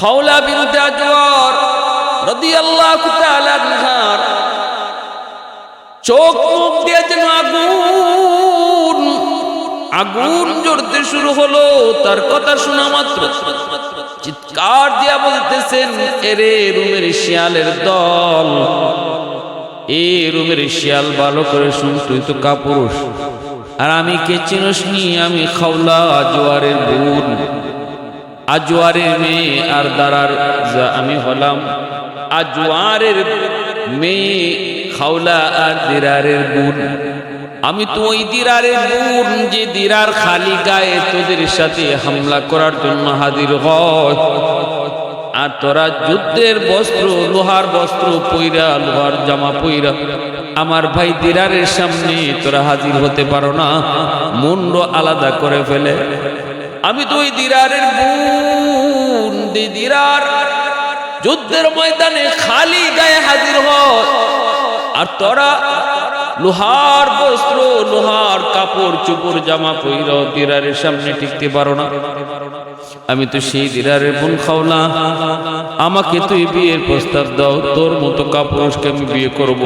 খাওলা বিনতে আজওয়ার রাদিয়াল্লাহু তাআলা আনহার। চোখ মুখ দিয়ে যেন আগুন আগুন জ্বলতে শুরু হলো, তার কথা শোনা মাত্র। চিৎকার দিয়া বলতেছেন, এরে রুমের শিয়ালের দল, এ রুমের শিয়াল ভালো করে শুন, তুই তো কাপুরুষ। আর আমি কে চিনস নি আমি খাওলা জোয়ারের বোন। আজওয়ারের মেয়ে আর দাঁড়ার যা আমি হলাম। আজওয়ারের মেয়ে খাওলা আর দিরারের বোন। আমি তো ওই দিরারের বোন যে দিরার খালি গায়ে তোদের সাথে হামলা করার জন্য হাজির হয় আর তোরা যুদ্ধের বস্ত্র, লোহার বস্ত্র পইরা, লোহার জামা পইরা আমার ভাই দিরারের সামনে তোরা হাজির হতে পারো না। মুন্ড আলাদা করে ফেলে। আমি দুই দিরারের বুন দিদিরার যুদ্ধের ময়দানে খালি গায়ে হাজির হয় আর তোরা লোহার বস্ত্র, লোহার কাপড়, চুপড়, জামা পইর দিরারের সামনে টিকতে পারো না। আমি তো সেই দিরারের বোন খাওলা। আমাকে তুই বিয়ের প্রস্তাব দাও, তোর মতো কাপুরুষকে আমি বিয়ে করব।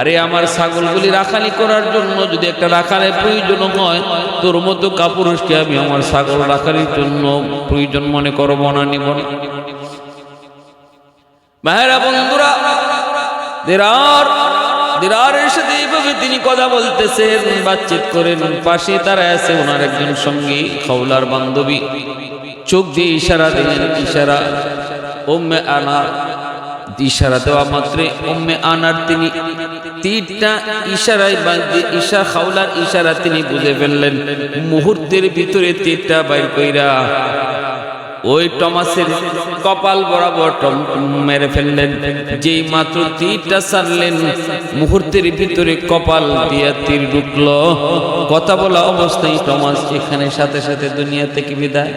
আরে আমার ছাগলগুলি রাখালি করার জন্য যদি একটা রাখালের প্রয়োজন হয়, তোর মতো কাপুরুষকে আমি আমার ছাগল রাখালির জন্য প্রয়োজন মনে করব না, নিব না। ভাইরা বন্ধুরা দিরার দিরারের সাথে এইভাবে তিনি কথা বলতেছেন, বাতচিত করেন পাশে তারা আছে ওনার একজন সঙ্গী, খাওলার বান্ধবী। চোখ দিয়ে ইশারা দিলেন, ইশারা ওম্মে আনার ইশারা দেওয়া মাত্রে ওম্মে আনার তিনি তীরটা ইশারায় বা যে ঈশা খাওলার ইশারা তিনি বুঝে ফেললেন। মুহূর্তের ভিতরে তীরটা বাইর কইরা ওই টমাসের কপাল বরাবর মেরে ফেললেন। যেই মাত্র তীরটা সারলেন, মুহূর্তের ভিতরে কপাল দিয়া তীর ঢুকলো। কথা বলা অবস্থায় টমাস এখানে সাথে সাথে দুনিয়া থেকে বিদায়।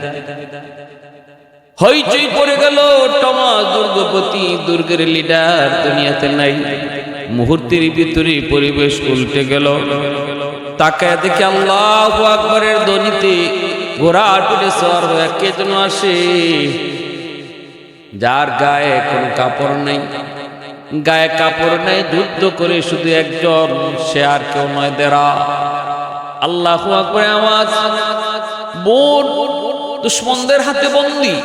হইচই পড়ে গেল টমাস, দুর্গপতি, দুর্গের লিডার দুনিয়াতে নাই। মুহূর্তের ভিতরে পরিবেশ উল্টে গেল। তাকায় দেখে আল্লাহ আকবরের ধ্বনিতে ঘোড়া পিঠে কে যেন আসে। যার গায়ে কোনো কাপড় নেই, গায়ে কাপড় নেই, যুদ্ধ করে শুধু একজন, সে আর কেউ নয় দেরা। আল্লাহ আকবরে, আওয়াজ। বোন, দুশ্মনদের হাতে বন্দি।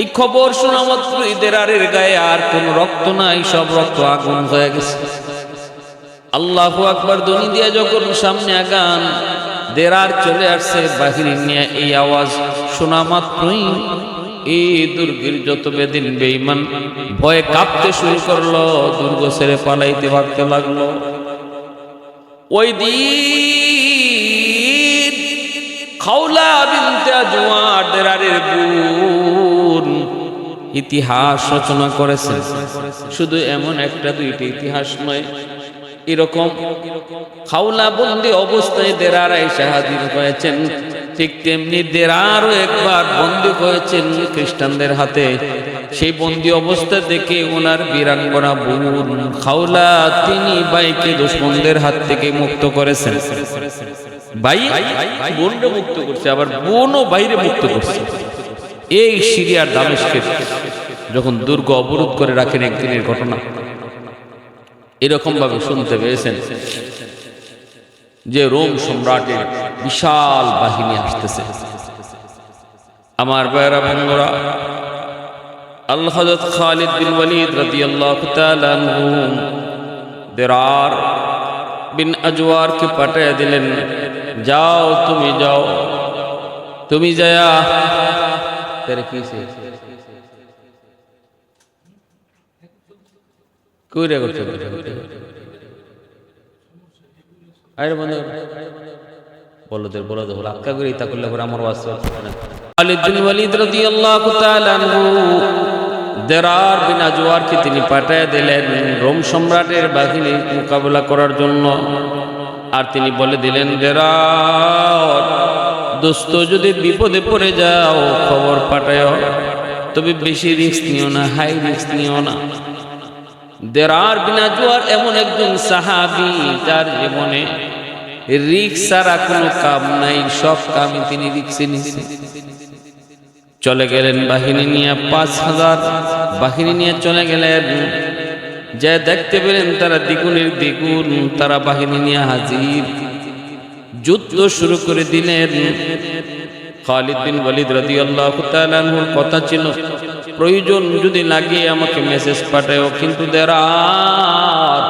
এই খবর শোনা মাত্র দেরারের গায়ে আর কোনো রক্ত নাই, সব রক্ত আগুন হয়ে গেছে। আল্লাহ আকবর দনি দিয়া যখন সামনে আগান দেরার চলে আসছে বাহিনী নিয়ে এই আওয়াজ শোনা মাত্রই এই দুর্গের যত বেদিন বেইমান ভয়ে কাঁপতে শুরু করল, দুর্গ ছেড়ে পালাইতে ভাগতে লাগল। ওই দিন খাওলা বিনতে আজওয়ার দেরারের বোন ইতিহাস রচনা করেছেন। শুধু এমন একটা দুইটি ইতিহাস নয় এরকম খাওলা বন্দি অবস্থায় দেরার এসে হাজির হয়েছেন। ঠিক তেমনি দেরারও একবার বন্দি হয়েছেন খ্রিস্টানদের হাতে। সেই বন্দি অবস্থা দেখে ওনার বীরাঙ্গনা বোন খাওলা তিনি বাইকে দুশ্মনদের হাত থেকে মুক্ত করেছেন। ভাই বোনকে মুক্ত করছে, আবার বোনও বাইরে মুক্ত করছে। এই সিরিয়ার দামেশকে যখন দুর্গ অবরোধ করে রাখেন একদিনের ঘটনা। এরকম ভাবে শুনতে পেয়েছেন যে রোম সম্রাটের বিশাল বাহিনী আসতেছে। আমার ভাইয়েরা, বন্ধুরা, আল্লাহ হযরত খালিদ বিন ওয়ালিদ রাদিয়াল্লাহু তাআলা দেরার বিন আজওয়ারকে পাঠিয়ে দিলেন, যাও, তুমি যাও, তুমি যায়া। তেরে কইরা করতে আরে বন্ধু, বলো দের বলো দেবো আক্কা করে তা করলে পরে আমার ওয়াজ খালিদ বিন ওয়ালিদ রাদিয়াল্লাহু তাআলা আনহু, দেরার বিন আজওয়ারকে তিনি পাঠিয়ে দিলেন রোম সম্রাটের বাহিনী মোকাবেলা করার জন্য। আর তিনি বলে দিলেন, দেরার, দোস্ত, যদি বিপদে পড়ে যাও, খবর পাঠায় তবে বেশি রিস্ক নিও না, হাই রিস্ক নিও না। দেরার বিনা জোয়ার এমন একজন সাহাবি যার জীবনে রিক্স ছাড়া কোনো কাম নাই, সব কামই তিনি রিক্সে নিছে চলে গেলেন বাহিনী নিয়ে পাঁচ হাজার। বাহিনী নিয়ে চলে গেলেন। যে দেখতে পেলেন তারা দ্বিগুণের দ্বিগুণ, তারা বাহিনী নিয়ে হাজির। যুদ্ধ শুরু করে দিলেন। খালিদ বিন ওয়ালিদ রাদিয়াল্লাহু তাআলার কথা ছিল প্রয়োজন যদি লাগে আমাকে মেসেজ পাঠাও কিন্তু দেরার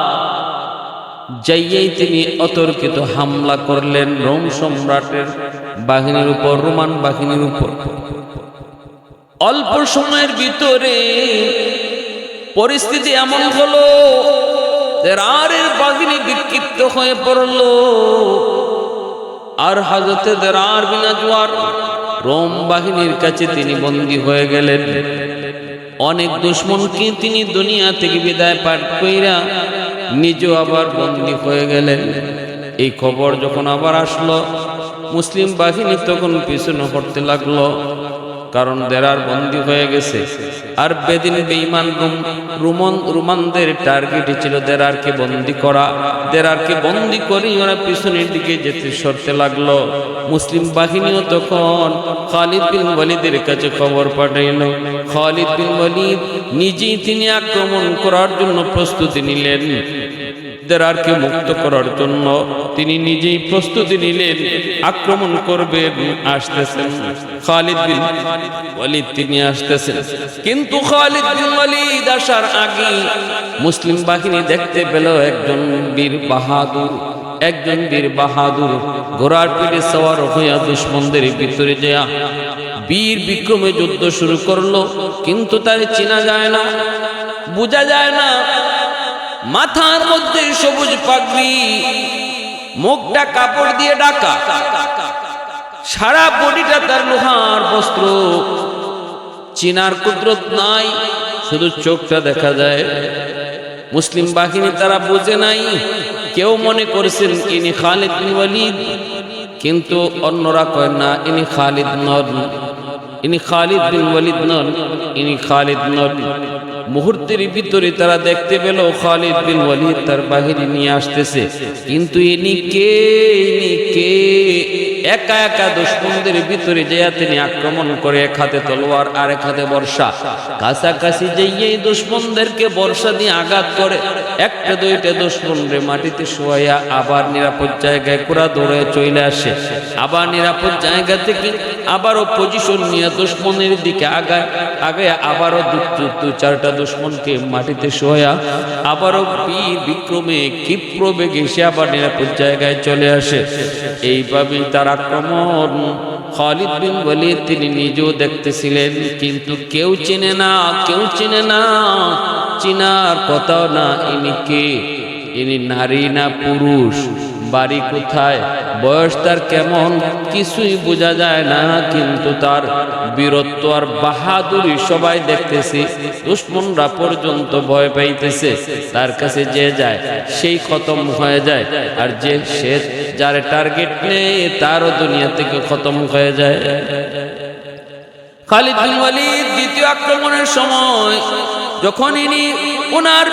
যাইয়েই তিনি অতর্কিত হামলা করলেন রোম সম্রাটের বাহিনীর উপর, রোমান বাহিনীর উপর। অল্প সময়ের ভিতরে পরিস্থিতি এমন হলো, দেরারের বাহিনী বিক্ষিপ্ত হয়ে পড়ল। আর হাজতে দেরার বিনা জোয়ার রোম বাহিনীর কাছে তিনি বন্দী হয়ে গেলেন। অনেক দুশ্মনকে তিনি দুনিয়া থেকে বিদায় পাঠ কইরা নিজেও আবার বন্দী হয়ে গেলেন। এই খবর যখন আবার আসলো, মুসলিম বাহিনী তখন পিছনে হটতে লাগল। কারণ দেরার বন্দী হয়ে গেছে। আর বেদিন বেঈমান রুম, রুমন, রুমানদের টার্গেটই ছিল দেরারকে বন্দি করা। দেরারকে বন্দি করেই ওরা পিছনের দিকে যেতে সরতে লাগল। মুসলিম বাহিনীও তখন খালিদ বিন ওয়ালিদের কাছে খবর পাঠাইল। খালিদ বিন ওয়ালিদ নিজেই তিনি আক্রমণ করার জন্য প্রস্তুতি নিলেন। দেরারকে মুক্ত করার জন্য তিনি নিজেই প্রস্তুতি নিলেন, আক্রমণ করবেন, আসতেছেন। খালিদ বিন ওয়ালিদ তিনি আসতেছেন। কিন্তু খালিদ বিন ওয়ালিদ আসার আগে মুসলিম বাহিনী দেখতে পেল একজন বীর বাহাদুর। একজন বীর বাহাদুর ঘোড়ার পিঠে সওয়ার হইয়া দুশ্মনদের ভিতরে যায় বীর বিক্রমে যুদ্ধ শুরু করল, কিন্তু তার চেনা যায় না, বোঝা যায় না মাথার মধ্যে সবুজ পাগড়ি, মুখটা কাপড় দিয়ে ঢাকা সারা বডিটা তার লোহার বস্ত্র। চিনার কুদরত নাই, শুধু চোখটা দেখা যায়। মুসলিম বাহিনী তারা বোঝে নাই, কেউ মনে করেছেন ইনি খালিদ ওয়ালিদ, কিন্তু অন্যরা কয় না, ইনি খালিদ নন। ইনি খালিদ বিন ওয়ালিদ নন, ইনি খালিদ নন। মুহূর্তের ভিতরে তারা দেখতে পেল খালিদ বিন ওয়ালিদ তার বাহিনী নিয়ে আসতেছে। কিন্তু ইনি কে? ইনি কে? একা একা দুশ্মনদের ভিতরে যেয়া তিনি আক্রমণ করে এক হাতে তলোয়ার আর এক হাতে বর্ষা। কাছাকাছি যেই দুশ্মনদেরকে বর্ষা দিয়ে আঘাত করে। একটা দুইটা দুশ্মনরে মাটিতে শোয়া আবার নিরাপদ জায়গায় কুড়া দৌড়ে চলে আসে। আবার নিরাপদ জায়গা থেকে আবারও পজিশন নিয়ে দুশ্মনের দিকে আগায়। আগায় আবারও দু চারটা দুশ্মনকে মাটিতে শোয়া, আবারও বীর বিক্রমে ক্ষিপ্র বেগে সে আবার নিরাপদ জায়গায় চলে আসে। এইভাবেই তার আক্রমণ। খালিদ বিন ওয়ালিদ তিনি নিজেও দেখতেছিলেন, কিন্তু কেউ চেনে না, কেউ চেনে না, চিনার কথাও না ইনি কে ইনি নারী না পুরুষ। বাড়ি কোথায়? বয়স তার কেমন? কিছুই বোঝা যায় না, কিন্তু তার বীরত্ব আর বাহাদুরি সবাই দেখতেছি। দুশ্মনরা পর্যন্ত ভয় পাইতেছে। তার কাছে যে যায়, সেই খতম হয়ে যায়। আর যে সে যার টার্গেট নেই, তারও দুনিয়া থেকে খতম হয়ে যায়। খালিদ ওয়ালিদ দ্বিতীয় আক্রমণের সময় যখন ইনি ওনার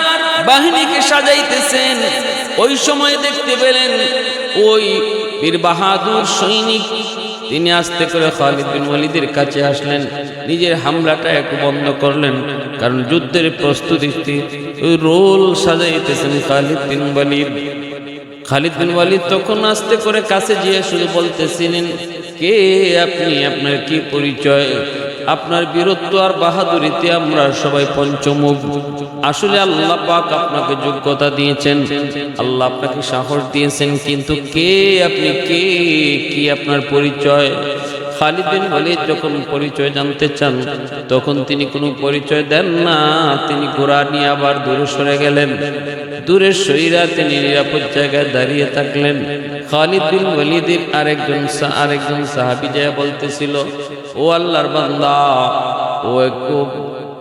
বাহিনীকে সাজাইতেছেন, ওই সময় দেখতে পেলেন ওই বীর বাহাদুর সৈনিক। তিনি আস্তে করে খালিদ বিন ওয়ালিদের কাছে আসলেন, নিজের হামলাটা একটু বন্ধ করলেন, কারণ যুদ্ধের প্রস্তুতি ওই role সাজাইতেছেন Khalid bin Walid. Khalid bin Walid তখন আস্তে করে কাছে গিয়ে শুধু বলতেছিলেন, কে আপনি? আপনার কি পরিচয়? আপনার বীরত্ব আর বাহাদুরিতে আমরা সবাই পঞ্চমুখ। আসলে আল্লাহ পাক আপনাকে যোগ্যতা দিয়েছেন। আল্লাহ আপনাকে সাহস দিয়েছেন, কিন্তু কে আপনি, কে কি আপনার পরিচয়? খালিদ বিন যখন পরিচয় জানতে চান, তখন তিনি কোনো পরিচয় দেন না। তিনি ঘোড়া নিয়ে আবার দূরে সরে গেলেন। দূরে সইরা তিনি নিরাপদ জায়গায় দাঁড়িয়ে থাকলেন। খালিদ বিন ওয়ালিদের আরেকজন আরেকজন সাহাবি যায় বলতেছিল, ও আল্লাহর বান্দা, ও একটু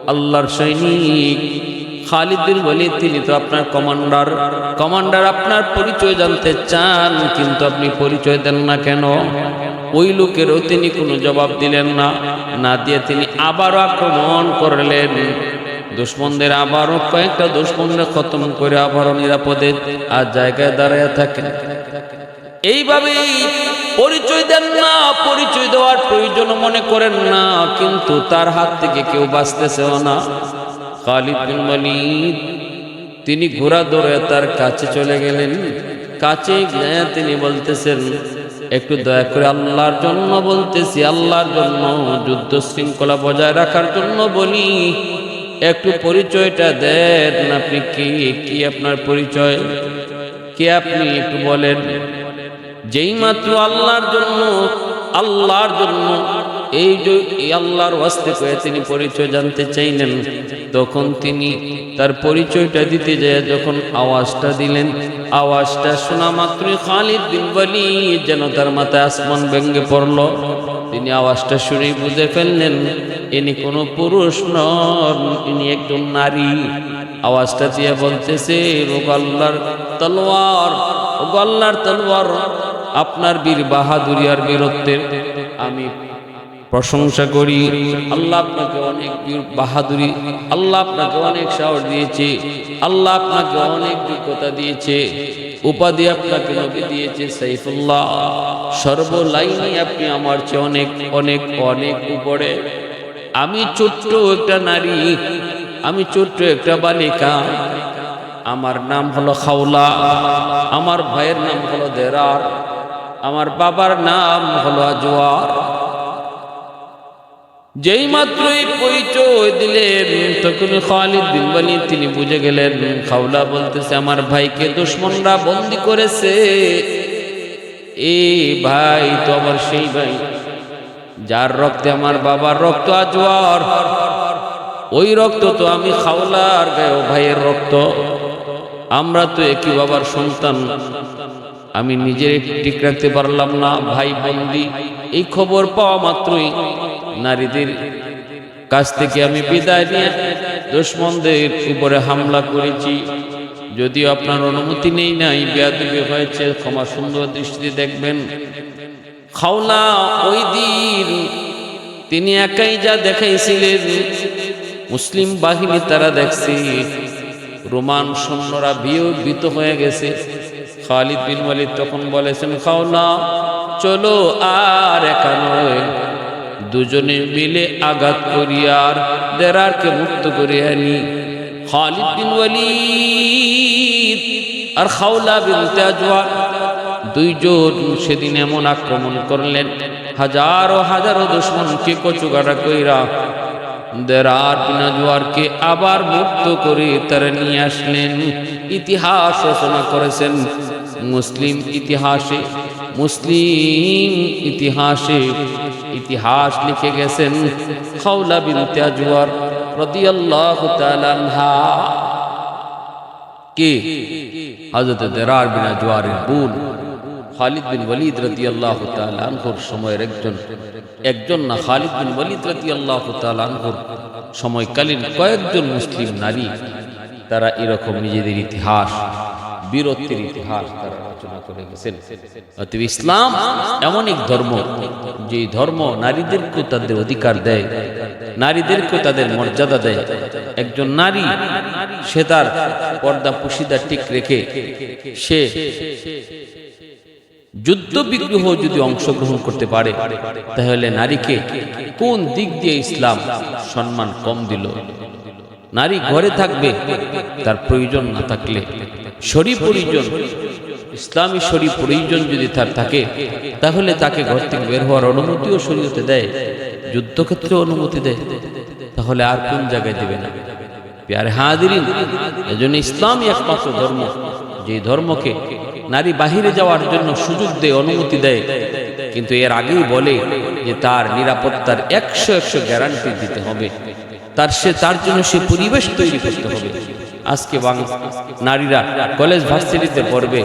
আল্লাহর সৈনিক। খালিদ বিন ওয়ালিদ, তিনি তো আপনার কমান্ডার। কমান্ডার আপনার পরিচয় জানতে চান, কিন্তু আপনি পরিচয় দেন না কেন? ওই লোকেরও তিনি কোনো জবাব দিলেন না। না দিয়ে তিনি আবারও আক্রমণ করলেন। দুশ্মনদের আবারও কয়েকটা দুশ্মনরা খতম করে আবারও নিরাপদে আর জায়গায় দাঁড়ায় থাকেন এইভাবেই পরিচয় দেন না, পরিচয় দেওয়ার প্রয়োজন মনে করেন না, কিন্তু তার হাত থেকে কেউ বাঁচতেছেও না। খালিদ বিন তিনি ঘোড়া দৌড়ে তার কাছে চলে গেলেন। কাছে তিনি বলতেছেন, একটু দয়া করে আল্লাহর জন্য বলতেছি, আল্লাহর জন্য যুদ্ধ শৃঙ্খলা বজায় রাখার জন্য বলি একটু পরিচয়টা দেন আপনি কি কি আপনার পরিচয়? কে আপনি একটু বলেন। যেই মাত্র আল্লাহর জন্য আল্লাহর জন্য এই যে আল্লাহর ওয়াস্তে করে তিনি পরিচয় জানতে চাইলেন তখন তিনি তার পরিচয়টা দিতে যায়, যখন আওয়াজটা দিলেন। আওয়াজটা শোনা মাত্রই খালিদ বিন ওয়ালিদ যেন তার মাথায় আসমান ভেঙ্গে পড়ল। তিনি আওয়াজটা শুনেই বুঝে ফেললেন, ইনি কোনো পুরুষ নন, ইনি একজন নারী। আওয়াজটা দিয়ে বলতেছে ও আল্লাহর তলোয়ার ও আল্লাহর তলোয়ার, আপনার বীর বাহাদুরিয়ার বীরত্বের, আমি প্রশংসা করি। আল্লাহ আপনাকে অনেক বাহাদুরি, আল্লাহ আপনাকে অনেক সাহস দিয়েছে, আল্লাহ আপনাকে অনেক যোগ্যতা দিয়েছে। উপাধি আপনাকে নবী দিয়েছে সাইফুল্লাহ। সর্বলাইনে আপনি আমার চেয়ে অনেক অনেক অনেক উপরে। আমি ছোট্ট একটা নারী, আমি ছোট্ট একটা বালিকা। আমার নাম হলো খাওলা, আমার ভাইয়ের নাম হলো দেরার, আমার বাবার নাম হলো আজওয়ার যেই মাত্রই পরিচয় দিলেন, তখন খালিদ বিন ওয়ালিদ তিনি বুঝে গেলেন, খাওলা বলতেছে, আমার ভাইকে দুশ্মনরা বন্দি করেছে। এ ভাই তো আমার সেই ভাই। যার রক্তে আমার বাবার রক্ত আজওয়ার ওই রক্ত তো আমি খাওলা খাওলার গায়ে ভাইয়ের রক্ত। আমরা তো একই বাবার সন্তান। আমি নিজের ঠিক রাখতে পারলাম না, ভাই বন্দি। এই খবর পাওয়া মাত্রই নারীদের কাছ থেকে আমি বিদায় নিয়ে দুশ্মনদের উপরে হামলা করেছি। যদিও আপনার অনুমতি নেই নাই, বেয়াদবি হয়েছে, ক্ষমা সুন্দর দৃষ্টিতে দেখবেন। খাওলা ওই দিন তিনি একাই যা দেখাইছিলেন, মুসলিম বাহিনী তারা দেখছে। রোমান সৈন্যরা বিয়োগিত হয়ে গেছে। খালিদ বিন ওয়ালিদ তখন বলেছেন খাওলা চলো আর একা নয়। দুজনে মিলে আঘাত করিয়ার দেরারকে মুক্ত করে আনি। খালিদ বিন ওয়ালিদ আর খাওলা বিন তাজওয়ার দুইজন সেদিন এমন আক্রমণ করলেন, হাজারো হাজারো দুশ্মনকে কচুগাড়া কইরা। দেরার পিনাজুয়ারকে আবার মুক্ত করে তারা নিয়ে আসলেন। ইতিহাস রচনা করেছেন। মুসলিম ইতিহাসে মুসলিম ইতিহাসে ইতিহাস লিখে গেছেন খাওলা বিন তাজওয়ার রাদিয়াল্লাহু তাআলা আনহা। কে? হযরত দেরার বিন আজওয়ারের বোন খালিদ বিন ওয়ালিদ রাদিয়াল্লাহু তাআলা আনহুর সময়ের একজন। একজন না খালিদ বিন ওয়ালিদ রাদিয়াল্লাহু তাআলা আনহুর সময়কালীন কয়েকজন মুসলিম নারী। তারা এরকম নিজেদের ইতিহাস বীরত্বের ইতিহাস তারা রচনা করে গেছেন। অতএব ইসলাম এমন এক ধর্ম, যে ধর্ম নারীদেরকে তাদের অধিকার দেয় নারীদেরকে তাদের মর্যাদা দেয়। একজন নারী, সে তার পর্দা পুশিদা ঠিক রেখে সে যুদ্ধ বিগ্রহ যদি অংশগ্রহণ করতে পারে, তাহলে নারীকে কোন দিক দিয়ে ইসলাম সম্মান কম দিল? নারী ঘরে থাকবে, তার প্রয়োজন না থাকলে শরী প্রয়োজন ইসলামী শরী প্রয়োজন যদি তার থাকে, তাহলে তাকে ঘর থেকে বের হওয়ার অনুমতিও শরীয়তে দেয় যুদ্ধক্ষেত্রে অনুমতি দেয়। তাহলে আর কোন জায়গায় দেবে না। প্যারে হাজিরিন, এজন্য ইসলামই একমাত্র ধর্ম। যে ধর্মকে নারী বাহিরে যাওয়ার জন্য সুযোগ দেয়, অনুমতি দেয়, কিন্তু এর আগেই বলে যে তার নিরাপত্তার একশো একশো গ্যারান্টি দিতে হবে। তার সে, তার জন্য সে পরিবেশ তৈরি করতে হবে। আজকে নারীরা কলেজ ভার্সিটিতে পড়বে।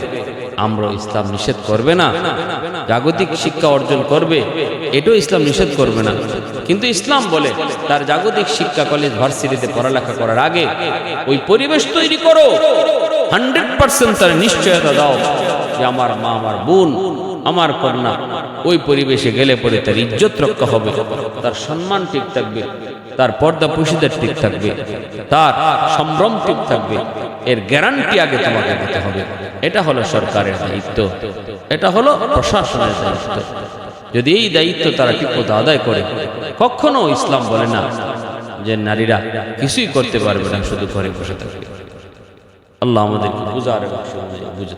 আমরা ইসলাম নিষেধ করবে না। জাগতিক শিক্ষা অর্জন করবে। এটাও ইসলাম নিষেধ করবে না। কিন্তু ইসলাম বলে, তার জাগতিক শিক্ষা কলেজ ভার্সিটিতে পড়ালেখা করার আগে ওই পরিবেশ তৈরি করো। হান্ড্রেড পার্সেন্ট তার নিশ্চয়তা দাও। যে আমার মা, আমার বোন, আমার কন্যা, ওই পরিবেশে গেলে পরে তার ইজ্জত রক্ষা হবে, তার সম্মান ঠিক থাকবে, তার পর্দা পুষিদের ঠিক থাকবে, তার সম্ভ্রম ঠিক থাকবে, এর গ্যারান্টি আগে তোমাকে দিতে হবে। এটা হলো সরকারের দায়িত্ব, এটা হলো প্রশাসনের দায়িত্ব। যদি এই দায়িত্ব তারা ঠিকমতো আদায় করে, কখনো ইসলাম বলে না যে নারীরা কিছুই করতে পারবে না, শুধু ঘরে বসে থাকবে। আল্লাহ আমাদেরকে বুঝার বুঝতে